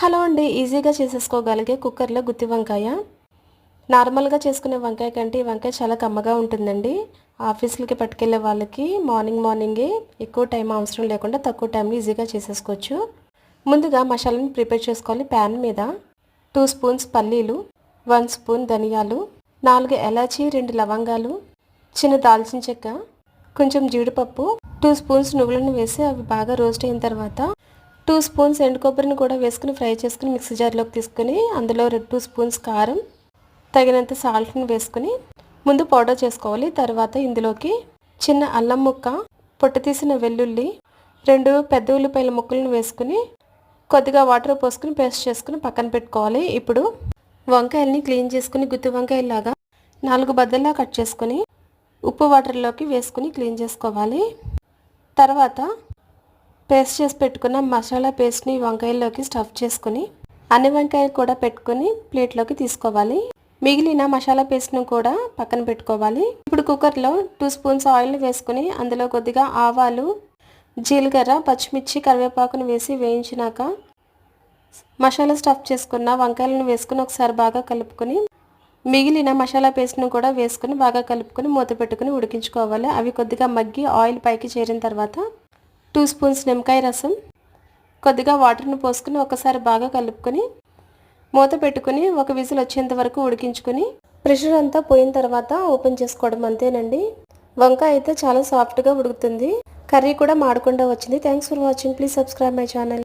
Hello అండి ఈజీగా చేసేసుకోగలిగే కుక్కర్లో గుత్తి వంకాయ. నార్మల్గా చేసుకునే వంకాయ కంటే ఈ వంకాయ చాలా కమ్మగా ఉంటుందండి. ఆఫీసులకి పట్టుకెళ్ళే వాళ్ళకి మార్నింగ్ మార్నింగే ఎక్కువ టైం అవసరం లేకుండా తక్కువ టైంలో ఈజీగా చేసేసుకోవచ్చు. ముందుగా మసాలాని ప్రిపేర్ చేసుకోవాలి ప్యాన్ మీద. టూ స్పూన్స్ పల్లీలు వన్ స్పూన్ ధనియాలు నాలుగు ఎలాచీ రెండు లవంగాలు చిన్న దాల్చిన చెక్క కొంచెం జీడిపప్పు టూ స్పూన్స్ నువ్వులను వేసి అవి బాగా రోస్ట్ అయిన తర్వాత టూ స్పూన్స్ ఎండు కొబ్బరిని కూడా వేసుకుని ఫ్రై చేసుకుని మిక్సీ జార్లోకి తీసుకుని అందులో టూ స్పూన్స్ కారం తగినంత సాల్ట్ని వేసుకుని ముందు పౌడర్ చేసుకోవాలి. తర్వాత ఇందులోకి చిన్న అల్లం ముక్క పొట్టు తీసిన వెల్లుల్లి రెండు పెద్ద ఉల్లిపాయల ముక్కలను వేసుకుని కొద్దిగా వాటర్ పోసుకుని పేస్ట్ చేసుకుని పక్కన పెట్టుకోవాలి. ఇప్పుడు వంకాయల్ని క్లీన్ చేసుకుని గుత్తి వంకాయలాగా నాలుగు బద్దల్లా కట్ చేసుకుని ఉప్పు వాటర్లోకి వేసుకుని క్లీన్ చేసుకోవాలి. తర్వాత పేస్ట్ చేసి పెట్టుకున్న మసాలా పేస్ట్ని వంకాయల్లోకి స్టఫ్ చేసుకుని అన్ని వంకాయలు కూడా పెట్టుకుని ప్లేట్లోకి తీసుకోవాలి. మిగిలిన మసాలా పేస్ట్ను కూడా పక్కన పెట్టుకోవాలి. ఇప్పుడు కుక్కర్లో టూ స్పూన్స్ ఆయిల్ వేసుకుని అందులో కొద్దిగా ఆవాలు జీలకర్ర పచ్చిమిర్చి కరివేపాకును వేసి వేయించినాక మసాలా స్టఫ్ చేసుకున్న వంకాయలను వేసుకుని ఒకసారి బాగా కలుపుకొని మిగిలిన మసాలా పేస్ట్ను కూడా వేసుకుని బాగా కలుపుకొని మూత పెట్టుకుని ఉడికించుకోవాలి. అవి కొద్దిగా మగ్గి ఆయిల్ పైకి చేరిన తర్వాత టూ స్పూన్స్ నిమ్మకాయ రసం కొద్దిగా వాటర్ను పోసుకుని ఒకసారి బాగా కలుపుకొని మూత పెట్టుకుని ఒక విజిల్ వచ్చేంత వరకు ఉడికించుకొని ప్రెషర్ అంతా పోయిన తర్వాత ఓపెన్ చేసుకోవడం అంతేనండి. వంకాయ అయితే చాలా సాఫ్ట్గా ఉడుకుతుంది. కర్రీ కూడా మాడకుండా వచ్చింది. Thanks for watching please subscribe my channel